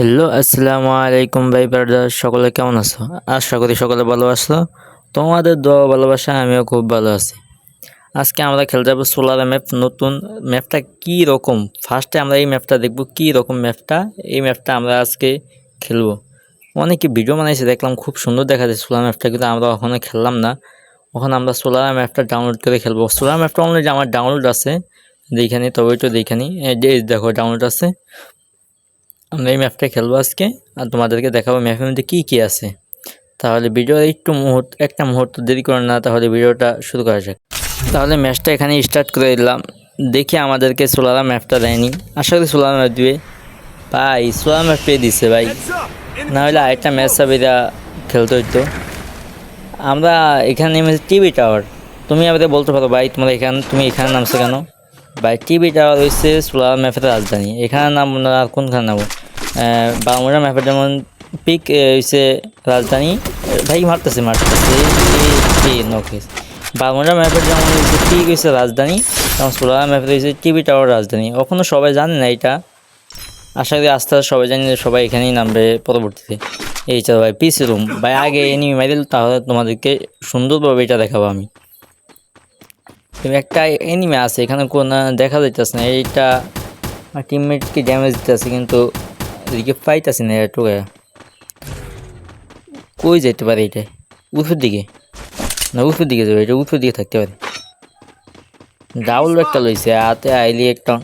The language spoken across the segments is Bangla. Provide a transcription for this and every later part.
হ্যালো আসসালামু আলাইকুম ভাই ব্রাদার সকলে কেমন আছো? আশা করি সকলে ভালো আছো। তোমাদের দোয়া ভালোবাসা আমিও খুব ভালো আছি। আজকে আমরা খেলতে যাব সোলার ম্যাপ, নতুন ম্যাপটা কি রকম? ফার্স্টে আমরা এই ম্যাপটা দেখব, কি রকম ম্যাপটা? এই ম্যাপটা আমরা আজকে খেলব। অনেকে ভিডিও বানাইছে, দেখলাম খুব সুন্দর দেখা যায় সোলার ম্যাপটা, কিন্তু আমরা ওখানে খেললাম না। ওখানে আমরা সোলার ম্যাপটা ডাউনলোড করে খেলব। সোলার ম্যাপটা অলরেডি আমার ডাউনলোড আছে দেখানি তবে একটু দেখানি দেখো ডাউনলোড আছে। আমরা এই ম্যাপটা খেলব আজকে, আর তোমাদেরকে দেখাবো ম্যাপের মধ্যে কী কী আছে। তাহলে ভিডিও একটু মুহূর্ত, একটা মুহূর্ত দেরি করে না, তাহলে ভিডিওটা শুরু করা যাক। তাহলে ম্যাচটা এখানে স্টার্ট করে দিলাম। দেখি আমাদেরকে সোলার ম্যাপটা দেয়নি। আশা করি সোলার ম্যাপ দিবে। ভাই, সোলার ম্যাপ পেয়ে দিচ্ছে ভাই। না হলে আরেকটা ম্যাচ সাবিরা খেলতে হইতো। আমরা এখানে টিভি টাওয়ার। তুমি আমাদের বলতে পারো ভাই, তোমরা এখানে তুমি এখানে নামছো কেন? ভাই টিভি টাওয়ার হচ্ছে সোলার ম্যাপের রাজধানী। এখানে নাম আর কোনখানে নামো বাংলা ম্যাপের যেমন পিক হচ্ছে রাজধানী। ভাই, মারতেছে মারতেছে। বাংলা ম্যাপের যেমন হচ্ছে পিক হচ্ছে রাজধানী যেমন সোলার ম্যাপের হচ্ছে টিভি টাওয়ার রাজধানী। ওখানে সবাই জানে না এটা আশা করি আস্তে আস্তে সবাই জানি সবাই এখানেই নামবে পরবর্তীতে। এই চলো ভাই পিসি রুম ভাই, আগে এনিমি মাইদিল তাহলে তোমাদেরকে সুন্দরভাবে এটা দেখাবো আমি। একটা এনিমে আছে এখানে কোন দেখা যাইতেছে না এইটা আমার টিমমেটকে ড্যামেজ দিতেছে কিন্তু এদিকে পাইতেছি না একটু কই যেতে পারে এটা উঠোর দিকে। না উঠোর দিকে যাবে এটা উঠোর দিকে থাকতে পারে। ডাউল একটা লইছে হাতে আইলি একটা।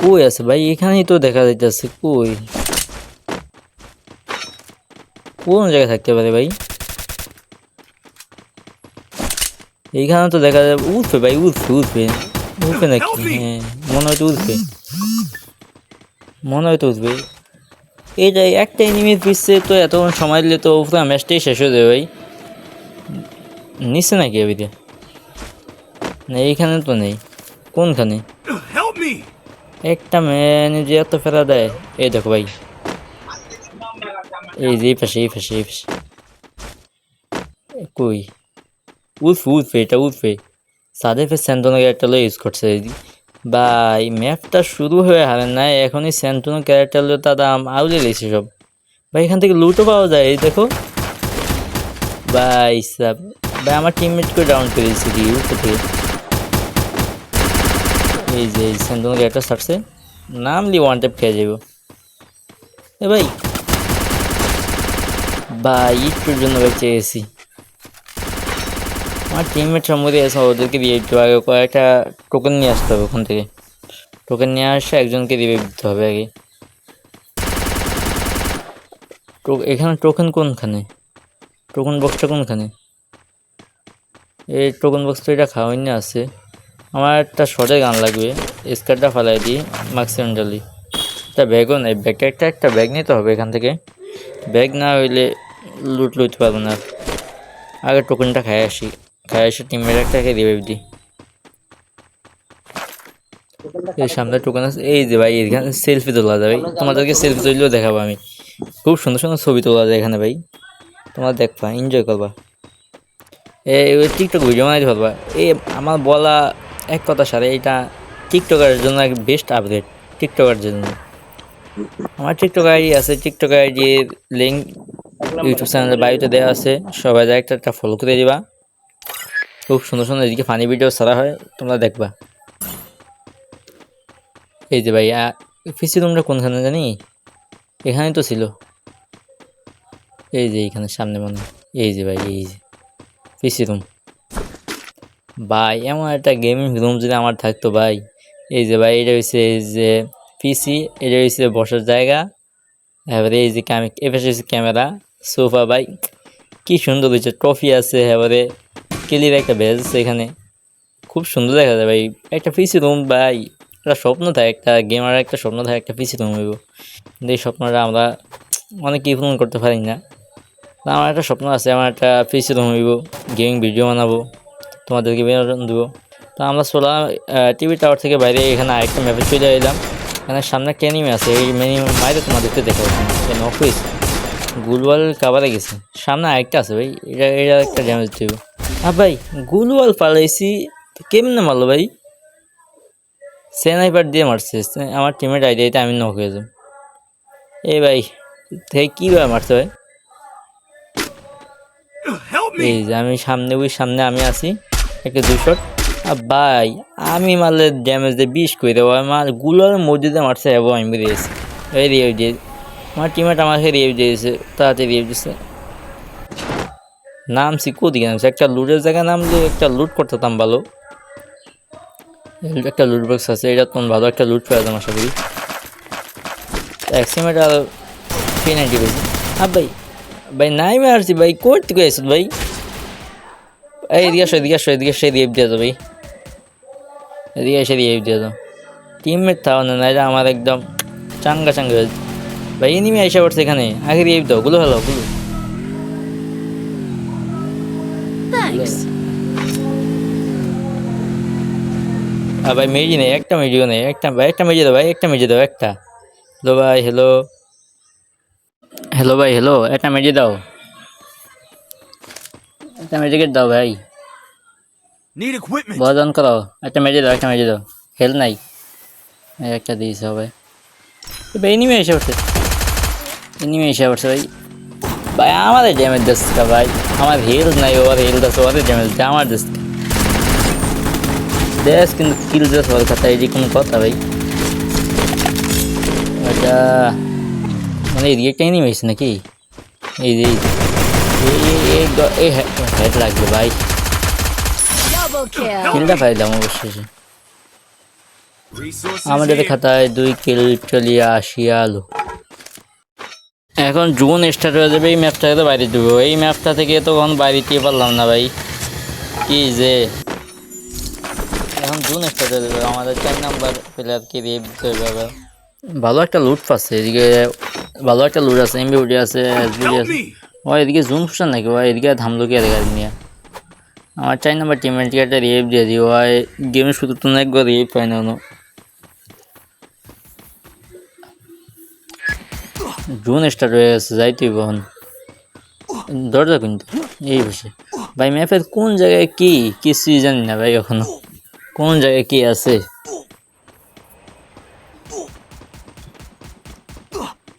কই আছে ভাই? এখানেই তো দেখা যাইতেছে কই? কোন জায়গায় থাকতে পারে ভাই? এইখানে তো দেখা যাবে উঠবে ভাই উঠবে উঠবে উঠবে নাকি? হ্যাঁ মনে হয়তো উঠবে মনে হয় তো উঠবে এইটা একটা এনিমির পিসে তো এতক্ষণ সময় দিলে তো পুরো ম্যাচটাই শেষ হয়ে যাবে ভাই। নিচে নাকি এবিতে না এইখানে তো নেই। কোনখানে? একটা ম্যান যে এত ফেরা দেয়। এই দেখো ভাই। এই যে এই পাশে এই পাশে এই পাশে। কই? উঠবে উঠবে এটা উঠবে সাদে ফের স্যান্টনো ক্যারেক্টারও ইউজ করছে ভাই, ম্যাপটা শুরু হয়ে হারেন না এখনই স্যান্টনো ক্যারেক্টার তার দাম আউলে লেছে সব। ভাই, এখান থেকে লুটও পাওয়া যায়, এই দেখো। ভাই, সাব ভাই, আমার টিমমেটকে ডাউন করে দিয়েছি দিয়ে উপর থেকে এই যে, এই স্যান্টনো ক্যারেক্টার সারছে নাম নামলি ওয়ান টেপ খেয়ে যাব এ ভাই। ভাই, একটুর জন্য বেঁচে গেছি। আমার টিমমেট সম্মতি আছে ওদেরকে দিয়ে দিতে হবে। কয়েকটা টোকেন নিয়ে আসতে হবে ওখান থেকে। টোকেন নিয়ে আসে, একজনকে দিয়ে দিতে হবে আগে। টো- এখানে টোকেন কোনখানে? টোকেন বক্সটা কোনখানে? এই টোকেন বক্সটা এটা খাওয়াই না আছে আমার একটা শর্টের গান লাগবে। স্কার্টটা ফালাই দিই ম্যাক্সিমেন্টালি একটা ব্যাগও নেই। ব্যাগটা একটা একটা ব্যাগ নিতে হবে এখান থেকে। ব্যাগ না হইলে লুট লুটতে পারব না। আগে টোকেনটা খাই আসি। খাই আসি টিমের একটাকে দিবে এই সামনে টোকেন এই যে ভাই, এখানে সেলফি তোলা ভাই। তোমাদেরকে সেলফি তুললেও দেখাবো আমি। খুব সুন্দর সুন্দর ছবি তোলা যায় এখানে ভাই। তোমরা দেখবা এনজয় করবা। এই টিকটক ভিডিও বানাইতে পারবা। এই আমার বলা এক কথা সারে এটা টিকটকের জন্য এক বেস্ট আপডেট টিকটকের জন্য। আমার টিকটক আইডি আছে টিকটক আইডির লিঙ্ক ইউটিউব চ্যানেলের বাড়িতে দেওয়া আছে। সবাই একটা একটা ফলো করে দিবা। খুব সুন্দর সুন্দর এদিকে ফানি ভিডিও ছাড়া হয়, তোমরা দেখবা। এই যে ভাই পিসি রুমটা কোনখানে জানি? এখানেই তো ছিল। এই যে এইখানে সামনে মনে এই যে ভাই, এই যে পিসি রুম ভাই, এমন একটা গেমিং রুম যদি আমার থাকতো ভাই। এই যে ভাই, এটা হচ্ছে এই যে পিসি, এটা হচ্ছে বসার জায়গা। এবারে এই যে ক্যামে, এপাশে ক্যামেরা, সোফা ভাই। কি সুন্দর হয়েছে ট্রফি আছে এবারে। কেলির একটা বেজ এখানে। খুব সুন্দর দেখা যায় ভাই। একটা পিসি রুম ভাই, একটা স্বপ্ন থাকে, একটা গেমার একটা স্বপ্ন থাকে, একটা পিসি রুম হইব। কিন্তু এই স্বপ্নটা আমরা অনেকেই পূরণ করতে পারি না। আমার একটা স্বপ্ন আছে, আমার একটা পিসি রুম হইব গেমিং ভিডিও বানাবো, তোমাদেরকে বিনোদন দেবো। তো আমরা সোলা টিভি টাওয়ার থেকে বাইরে এখানে আরেকটা ম্যাপে চলে এলাম। এখানে সামনে একটা এনিমে আছে, এই মেনি মাইরে তোমাদেরকে দেখা নকুইস গুলওয়াল কাবারে গেছে। সামনে আরেকটা আছে ভাই, এটা এটা একটা ড্যামেজ দেবো। আর ভাই গুলওয়াল পালাইছি কেমনে মারলো ভাই? সেনাইপার দিয়ে মারছে আমার টিমের আইডিয়াতে আমি নক হয়ে যাব। এই ভাই থেকে কীভাবে মারছে ভাই? এই যে আমি সামনে ওই সামনে আমি আছি একটা দুই শট আর ভাই আমি মারলে ড্যামেজ দিয়ে বিষ করে দেবো? আমারগুলোর মসজিদে মারছে এবং আমি দিয়েছি এই রিয়ে দিয়ে আমার টিমেট আমাকে রিয়ে দিয়েছে তাড়াতাড়ি রিয়ে দিয়েছে। নামছি কোদিকে নামছি একটা লুটের জায়গায় নামলে একটা লুট করতাম ভালো। একটা লুট বক্স আছে, এটা তোমার ভালো একটা লুট পেয়ে আশা করি। এক্সিমেট আর থ্রি নাইনটি পেয়েছি। আর ভাই ভাই নাই মারছি ভাই করতে গেছ ভাই। এই এদিকে আসো এদিকে আসো, এদিকে এসে রিয়েপ দিয়ে দাও ভাই। এদিকে এসে রিয়েপ দিয়ে দাও টিমমেট থাও না এটা আমার একদম চাঙ্গা চাঙ্গা। হয়েছে ভাই এনিমি এসে পড়ছে এখানে, আগে রিয়েপ দাও, গুলো হলো গুলো। Thanks. আর ভাই মেজি নেই একটা মেজিও নেই একটা ভাই একটা মেজি দাও ভাই একটা মেজি দাও একটা। হ্যালো ভাই হ্যালো। হ্যালো ভাই হ্যালো একটা মেজি দাও। একটা মেজিকে দাও ভাই। Need equipment. বদন করো একটা মেজে দাও একটা মেজে দাও। হেল নাই। একটা দিয়েছে হবে ভাই এনিমে এসে পড়ছে। এনিমে এসে পড়ছে ভাই। ভাই আমাদের ড্যামেজ দিচ্ছে ভাই। আমার হিল নাই ওর হিল দিচ্ছে ওদের ড্যামেজ আমার দিচ্ছে দেশ কিন্তু কিল দিচ্ছে ওর কথা এই যে কোনো কথা ভাই। এটা মানে একটা এনিমে এসে নাকি? এই যে এই- হেড লাগবে ভাই. কিলটা পাইলাম অবশ্যই। আমাদের খাতায় দুই কিল চলিয়ে আসিয়া আলো এখন জুন স্টার্ট হয়ে যাবে এই ম্যাপটাকে তো বাইরে দেবো। এই ম্যাপটা থেকে তো কখন বাইরে দিয়ে পারলাম না ভাই। কি যে। এখন জুন স্টার্ট হয়ে যাবে আমাদের চার নাম্বার প্লেয়ারকে দিয়ে দিতে হবে ভালো একটা লুট পাচ্ছে এদিকে ভালো একটা লুট আছে এমবিউডি আছে এসবিডি আছে। ও এদিকে জুন ফুসান নাকি? ও এদিকে থামলো কি এদিকে নিয়ে। আমার চার নাম্বার টিমের একটা রিয়েপ দিয়ে দিই ও গেমের শুধু তো একবার রিয়েপ পায় না জুন স্টার্ট হয়ে গেছে যাইতেই বহন দরজা কিন্তু, এই বসে ভাই, ম্যাপের কোন জায়গায় কি, কিছুই জানি না ভাই এখনও। কোন জায়গায় কি আছে?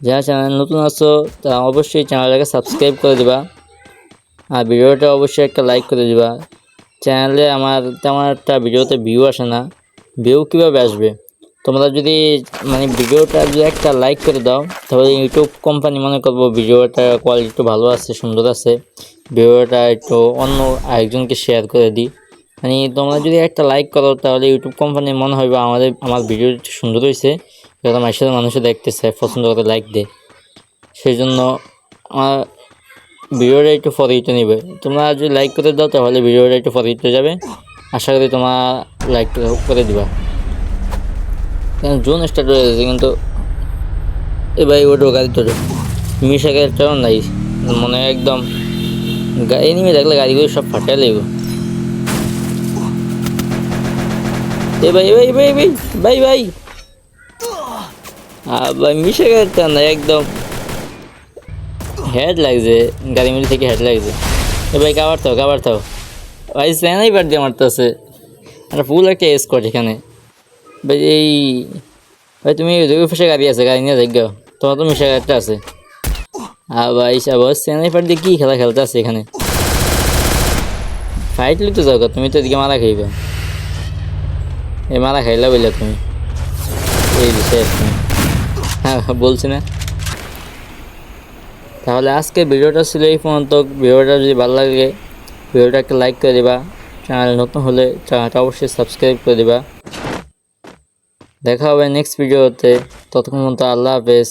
যারা চ্যানেল নতুন আছো, তারা অবশ্যই চ্যানেলটাকে সাবস্ক্রাইব করে দিবা। আর ভিডিওটা অবশ্যই একটা লাইক করে দিবা। চ্যানেলে আমার তেমন একটা ভিডিওতে ভিউ আসে না। ভিউ কীভাবে আসবে? তোমরা যদি মানে ভিডিওটা যদি একটা লাইক করে দাও, তাহলে ইউটিউব কোম্পানি মনে করব ভিডিওটা কোয়ালিটি একটু ভালো আছে, সুন্দর আছে। ভিডিওটা একটু অন্য আরেকজনকে শেয়ার করে দিই। মানে তোমরা যদি একটা লাইক করো, তাহলে ইউটিউব কোম্পানি মনে হয় বা আমাদের, আমার ভিডিওটা সুন্দর হয়েছে এরকম একসাথে মানুষে দেখতেছে, পছন্দ করে লাইক দেয়। সেই জন্য আমার ভিডিওটা একটু ফরিতে নেবে। তোমরা যদি লাইক করে দাও, তাহলে ভিডিওটা একটু ফরিতে যাবে। আশা করি তোমার লাইক করে দিবা। কারণ জুন স্টার্ট হয়ে গেছে, কিন্তু এ ভাই ওটো গাড়ি তোটো মিশা গাড়িটাও নাই মনে হয় একদম গাড়ি এনিমে দেখলে গাড়িগুলো সব ফাটাই লাগবে এ ভাই ভাই ভাই ভাই ভাই ভাই। ভাই মিশা গাড়িটা না একদম হেড লাগছে, গাড়ি মিল থেকে হেড লাগছে। এ ভাই, কাবার থাও কাবার থাও। ভাই স্যানাই বার দিয়ে মারতেছে। একটা ফুল একটা স্কট এখানে। ভাই এই, ভাই, তুমি ওই পাশে গাড়ি আছে, গাড়ি নিয়ে দেখো তোমার তো মিশা গাড়িটা আছে। আর ভাই সাবাস চেন্নাই পার দিয়ে কী খেলা খেলতে আছে এখানে? ফাইট লিতে যাও তুমি তো এদিকে মারা খাইবে। এই মারা খাইলা বললে তুমি। এই বিষয়ে তুমি। হ্যাঁ বলছি না। তাহলে আজকে ভিডিওটা ছিল এই পর্যন্ত। ভিডিওটা যদি ভালো লাগে ভিডিওটা একটা লাইক করে দিবা। চ্যানেল নতুন হলে চ্যানেলটা অবশ্যই সাবস্ক্রাইব করে দিবা। দেখা হবে নেক্সট ভিডিওতে ততক্ষণ মতো আল্লাহ হাফেজ।